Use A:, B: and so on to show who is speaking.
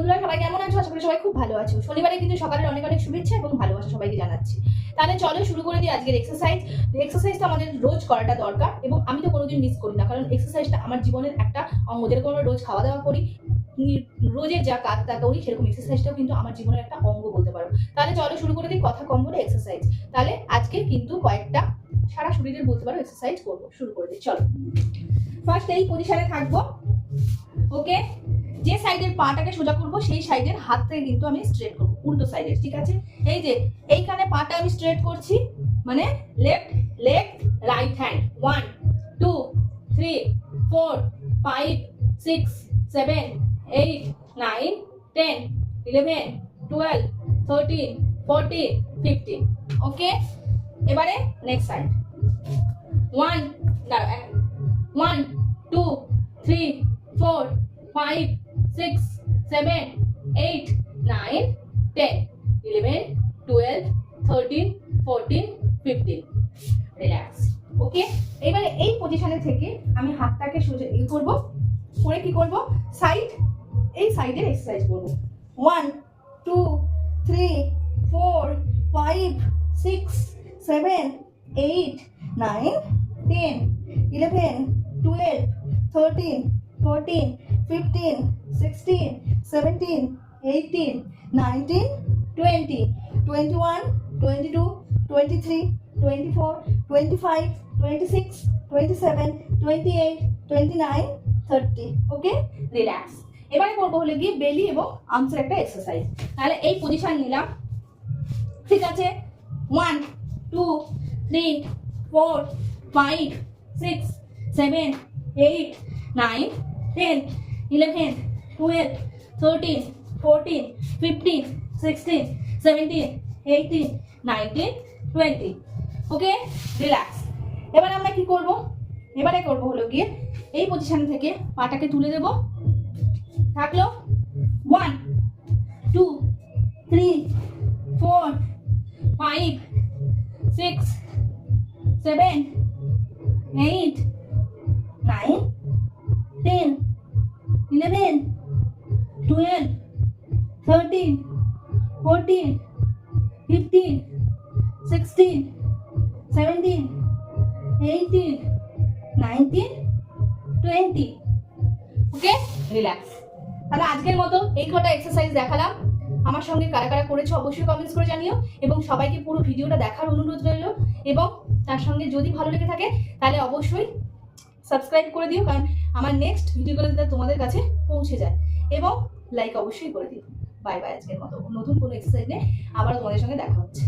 A: বন্ধুরা, সবাই কেমন আছো? আশা করি সবাই খুব ভালো আছো। শনিবারে কিন্তু সকালের অনেক অনেক শুভেচ্ছা এবং ভালোবাসা সবাইকে জানাচ্ছি। তাহলে চলো শুরু করে দিই আজকের এক্সারসাইজ এক্সারসাইজটা আমাদের রোজ করাটা দরকার এবং আমি তো কোনোদিন মিস করি না। কারণ এক্সারসাইজটা আমার জীবনের একটা অঙ্গ। যেরকম আমরা রোজ খাওয়া দাওয়া করি রোজের যা কাজ তা করি, সেরকম এক্সারসাইজটাও কিন্তু আমার জীবনের একটা অঙ্গ বলতে পারো। তাহলে চলো শুরু করে দিই কথা কম বলে এক্সারসাইজ তাহলে আজকে কিন্তু কয়েকটা সারা শরীরের বলতে পারো এক্সারসাইজ করব। শুরু করে দিই, চলো। ফার্স্ট এই পজিশনে থাকব। ওকে যে সাইডের পাটাকে সোজা করব, সেই সাইডের হাতটাকে কিন্তু আমি স্ট্রেট করব, উল্টো সাইডের, ঠিক আছে? এই যে, এইখানে পাটা আমি স্ট্রেট করছি মানে left leg right hand one two three four five six seven eight nine ten eleven twelve thirteen fourteen fifteen okay এবারে next side one one two three four five six seven eight nine ten eleven twelve thirteen fourteen fifteen relax okay এবারে এই পজিশনে থেকে আমি হাতটাকে সোজা ইয়ে করব, করে কি করব? সাইড এই সাইডের এক্সারসাইজ করব। One two three four five six seven eight nine ten eleven twelve thirteen fourteen fifteen sixteen seventeen eighteen nineteen twenty twenty one twenty two twenty three twenty four twenty five twenty six twenty seven twenty eight twenty nine thirty okay relax এবারে করব হলো গিয়ে বেলি এবং আর্মসের একটা exercise তাহলে এই position নিলাম। ঠিক আছে? One two three four five six seven eight nine ten eleven twelve thirteen fourteen fifteen sixteen seventeen eighteen nineteen twenty okay relax এবার আমরা কি করব? এবারে করব হলো গিয়ে এই পজিশন থেকে পাটাকে তুলে দেব। থাকল? One two three four five six seven eight 12, 13, 14, 15, 16, 17, 18, 19, 20. Okay relax তাহলে আজকের মতো এই কটা এক্সারসাইজ দেখালাম। আমার সঙ্গে কারা কারা করেছ অবশ্যই কমেন্টস করে জানিও এবং সবাইকে পুরো ভিডিওটা দেখার অনুরোধ রইল এবং তার সঙ্গে যদি ভালো লেগে থাকে তাহলে অবশ্যই সাবস্ক্রাইব করে দিও কারণ আমার নেক্সট ভিডিওগুলো তোমাদের কাছে পৌঁছে যায়। এবং লাইক অবশ্যই করে দিন বাই বাই আজকের মতো। নতুন কোনো এক্সারসাইজ নিয়ে আবার তোমাদের সঙ্গে দেখা হচ্ছে।